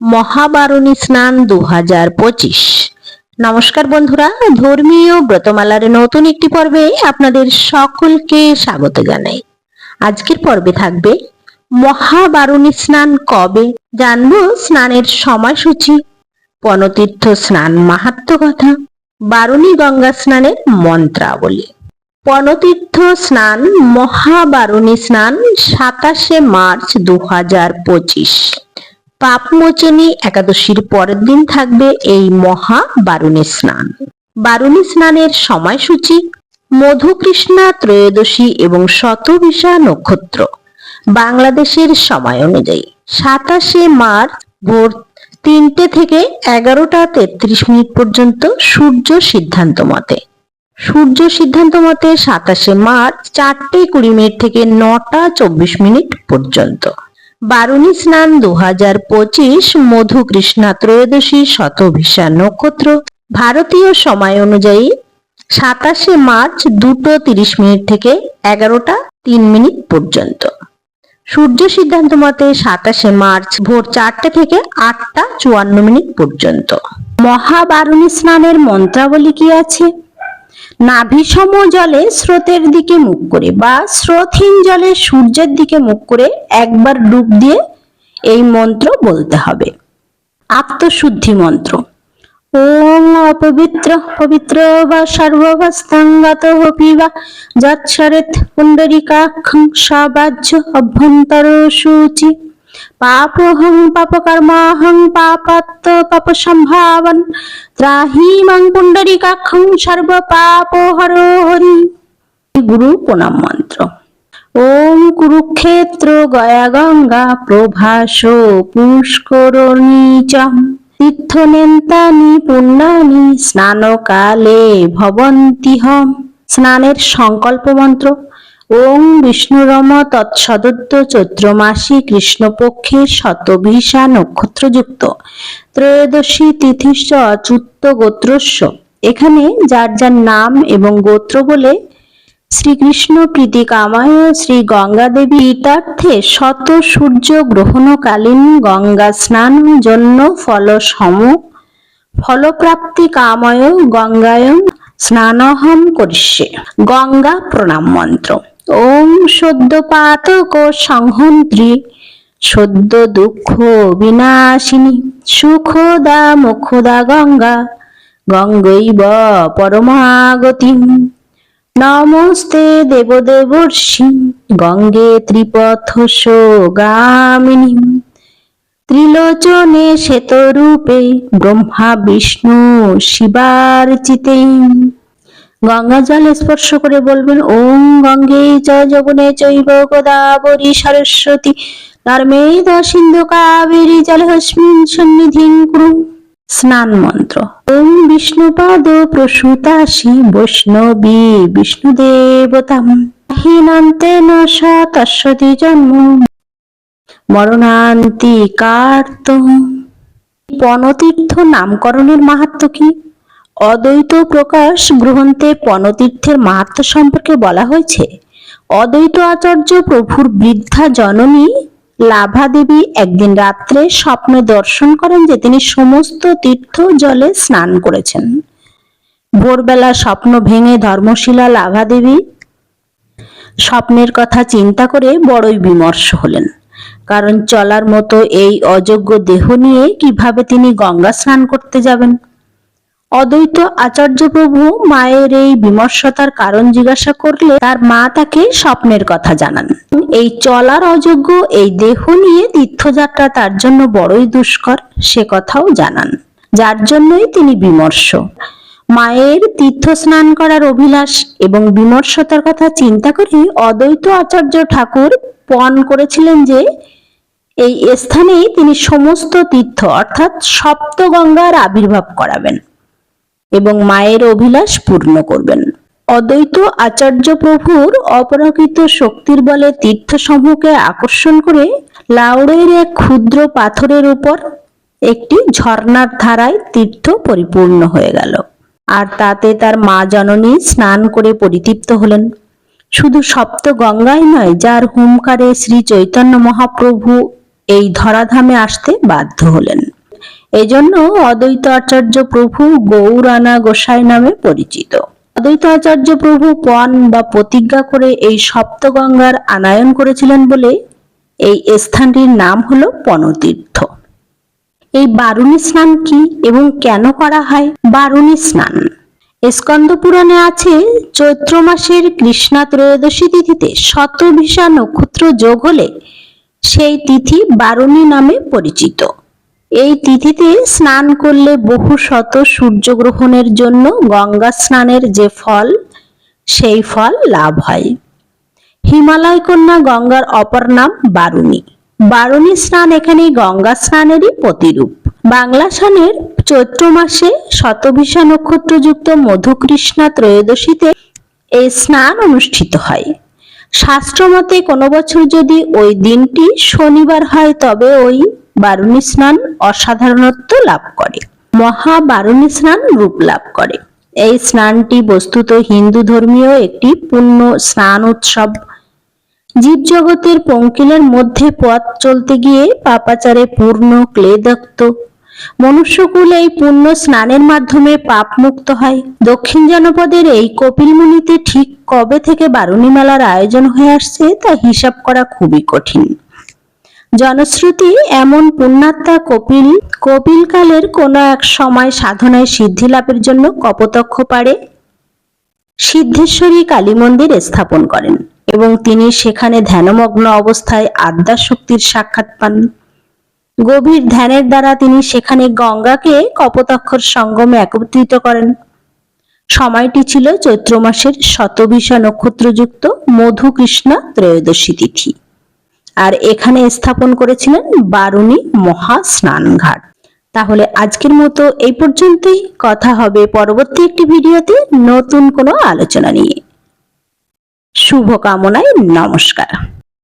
মহাবারণী স্নান দু হাজার পঁচিশ। নমস্কার বন্ধুরা, ধর্মীয় ব্রতমালার নতুন একটি পর্বে আপনাদের সকলকে স্বাগত জানাই। আজকের পর্বে থাকবে, মহাবারণী স্নান কবে জানব? স্নানের সময়সূচি পনতীর্থ স্নান মাহাত্ম কথা, বারুণী গঙ্গা স্নানের মন্ত্রাবলী। পনতীর্থ স্নান, মহাবারণী স্নান সাতাশে মার্চ দু হাজার পঁচিশ। পাপমোচনী একাদশীর পরের দিন থাকবে এই মহা বারুণী স্নান। বারুণী স্নানের সময়সূচি মধুকৃষ্ণা, ত্রয়োদশী এবং শতবিশা নক্ষত্র। বাংলাদেশের সময় অনুযায়ী সাতাশে মার্চ ভোর তিনটে থেকে এগারোটা তেত্রিশ মিনিট পর্যন্ত সূর্য সিদ্ধান্ত মতে। সূর্য সিদ্ধান্ত মতে সাতাশে মার্চ চারটে কুড়ি মিনিট থেকে নটা চব্বিশ মিনিট পর্যন্ত। বারুণী স্নান দু হাজার পঁচিশ মধু কৃষ্ণা ত্রয়োদশী শতভিসা নক্ষত্র। ভারতীয় সময় অনুযায়ী সাতাশে মার্চ দুটো তিরিশ মিনিট থেকে এগারোটা তিন মিনিট পর্যন্ত। সূর্য সিদ্ধান্ত মতে সাতাশে মার্চ ভোর চারটে থেকে আটটা চুয়ান্ন মিনিট পর্যন্ত। মহাবারুণী স্নানের মন্ত্রাবলী কি আছে? নাভিসম জলে স্রোতের দিকে মুখ করে বা স্রোতহীন জলে সূর্যের দিকে মুখ করে একবার ডুব দিয়ে এই মন্ত্র বলতে হবে। আত্মশুদ্ধি মন্ত্র। ওম অপবিত্র, পবিত্র বা যৎসরেত পুণ্ডরিকাক্ষং সবাজ্য অভ্যন্তর সূচি পাপহং পাপকর্মাহং পাপাত্ম পাপ সম্ভাবন ত্রাহি মাং পুণ্ডরিকাক্ষং সর্ব পাপ হর হরি গুরু প্রণাম মন্ত্র ওম কুরুক্ষেত্র গয়া গঙ্গা প্রভাস পুষ্করণী চ তীর্থনেন্তানি পুণ্যানি স্নানকালে ভবন্তিহ স্নানের সংকল্প মন্ত্র ওং বিষ্ণুরম তৎসদত্ত চৈত্র মাসে কৃষ্ণপক্ষের শতভিসা নক্ষত্রযুক্ত। ত্রয়োদশী তিথিশ্চ অচ্যুত গোত্রস্য। এখানে যার যার নাম এবং গোত্র বলে শ্রীকৃষ্ণ প্রীতি কামায় শ্রী গঙ্গা দেবী ইতার্থে শত সূর্য গ্রহণকালীন গঙ্গা স্নান জন্য ফল সম ফলপ্রাপ্তি কাময় গঙ্গায়ং স্নানহম করিষ্যে। গঙ্গা প্রণাম মন্ত্র। ওম সদ্য পাতক সংহন্ত্রী সদ্য দুঃখ বিনাশিনী, সুখদা মুখদা গঙ্গা, গঙ্গৈব পরমাগতি নমস্তে দেবদেবর্ষি, গঙ্গে ত্রিপথ গামিনী ত্রিলোচনে শ্বেতরূপে ব্রহ্মা, বিষ্ণু শিবার চিতে গঙ্গা জল স্পর্শ করে বলবেন, ওম গঙ্গে চ চৈব গোদাবরী সরস্বতী নর্মেদ সিন্ধু কাবেরী জলহস্মিন সন্নিধিং কুরু। স্নান মন্ত্র। ওম বিষ্ণুপাদ প্রসূতাসি বৈষ্ণবী বিষ্ণুদেবতাম। হীনান্তে ন তস্বতি জন্ম। মরণান্তি কার্ত পনতীর্থ নামকরণের মাহাত্ম কি? অদ্বৈত প্রকাশ গ্রন্থে পণতীর্থের মাহাত্ম সম্পর্কে বলা হয়েছে, অদ্বৈত আচার্য প্রভুর বৃদ্ধা জননী লাভা দেবী একদিন রাত্রে স্বপ্নে দর্শন করেন যে তিনি সমস্ত তীর্থ জলে স্নান করেছেন। ভোরবেলা স্বপ্ন ভেঙে ধর্মশিলা লাভা দেবী স্বপ্নের কথা চিন্তা করে বড়ই বিমর্ষ হলেন। কারণ চলার মতো এই অযোগ্য দেহ নিয়ে কীভাবে তিনি গঙ্গা স্নান করতে যাবেন? অদ্বৈত আচার্য প্রভু মায়ের এই বিমর্ষতার কারণ জিজ্ঞাসা করলে তার মা তাকে স্বপ্নের কথা জানান। এই চলার অযোগ্য, এই দেহ নিয়ে তীর্থযাত্রা তার জন্য বড়ই দুষ্কর, সে কথাও জানান। যার জন্যই তিনি বিমর্ষ। মায়ের তীর্থ স্নান করার অভিলাষ এবং বিমর্ষতার কথা চিন্তা করে অদ্বৈত আচার্য ঠাকুর পণ করেছিলেন যে, এই স্থানেই তিনি সমস্ত তীর্থ অর্থাৎ সপ্তগঙ্গার আবির্ভাব করাবেন। এবং মায়ের অভিলাষ পূর্ণ করবেন। অদ্বৈত আচার্য প্রভুর অপরাকৃত শক্তির বলে তীর্থসমূহকে আকর্ষণ করে লাউড়ের এক ক্ষুদ্র পাথরের উপর একটি ঝর্ণার ধারায় তীর্থ পরিপূর্ণ হয়ে গেল। আর তাতে তার মা জননী স্নান করে পরিতৃপ্ত হলেন। শুধু সপ্ত গঙ্গাই নয়, যার হুমকারে শ্রী চৈতন্য মহাপ্রভু এই ধরাধামে আসতে বাধ্য হলেন। এজন্য অদ্বৈত আচার্য প্রভু গৌরানা গোসাই নামে পরিচিত। অদ্বৈত আচার্য প্রভু পণ বা প্রতিজ্ঞা করে এই সপ্তগঙ্গার আনায়ন করেছিলেন বলে এই স্থানটির নাম হলো পণতীর্থ এই বারুণী স্নান কি এবং কেন করা হয়? বারুণী স্নান। স্কন্দ পুরাণে আছে, চৈত্র মাসের কৃষ্ণা ত্রয়োদশী তিথিতে শতভিসা নক্ষত্র যোগ হলে সেই তিথি বারুণী নামে পরিচিত। এই তিথিতে স্নান করলে বহু শত সূর্যগ্রহণের জন্য গঙ্গা স্নানের যে ফল, সেই ফল লাভ হয়। হিমালয় কন্যা গঙ্গার অপর নাম বারুণী। বারুণী স্নান এখানে গঙ্গা স্নানেরই প্রতিরূপ। বাংলা সানের চৈত্র মাসে শতভিসা নক্ষত্রযুক্ত মধুকৃষ্ণা ত্রয়োদশীতে এই স্নান অনুষ্ঠিত হয়। শাস্ত্রমতে কোনো বছর যদি ওই দিনটি শনিবার হয়, তবে ওই বারুণী স্নান অসাধারণত্ব লাভ করে। মহা বারুণী স্নান রূপ লাভ করে। এই স্নানটি বস্তুত হিন্দু ধর্মীয় একটি পূর্ণ স্নান উৎসব। জীবজগতের পঙ্কিলের মধ্যে পথ চলতে গিয়ে পাপাচারে পূর্ণ ক্লেদক্ত। মনুষ্যকুল এই পুণ্য স্নানের মাধ্যমে পাপ মুক্ত হয়। দক্ষিণ জনপদের এই কপিলমুনিতে ঠিক কবে থেকে বারুণী মেলার আয়োজন হয়ে আসছে তা হিসাব করা খুবই কঠিন। জনশ্রুতি এমন পুণ্যাত্মা কপিল, কপিলকালের কোনো এক সময় সাধনায় সিদ্ধি লাভের জন্য কপতক্ষ পাড়ে সিদ্ধেশ্বরী কালী মন্দির স্থাপন করেন এবং তিনি সেখানে ধ্যানমগ্ন অবস্থায় আদ্যা শক্তির সাক্ষাৎ পান। গভীর ধ্যানের দ্বারা তিনি সেখানে গঙ্গাকে কপোতাক্ষর সঙ্গমে একত্রিত করেন। সময়টি ছিল চৈত্র মাসের শতবিশা নক্ষত্রযুক্ত মধু কৃষ্ণা ত্রয়োদশী তিথি। আর এখানে স্থাপন করেছিলেন বারুণী মহা স্নান ঘাট তাহলে আজকের মতো এই পর্যন্তই। কথা হবে পরবর্তী একটি ভিডিওতে নতুন কোনো আলোচনা নিয়ে। শুভকামনায় নমস্কার।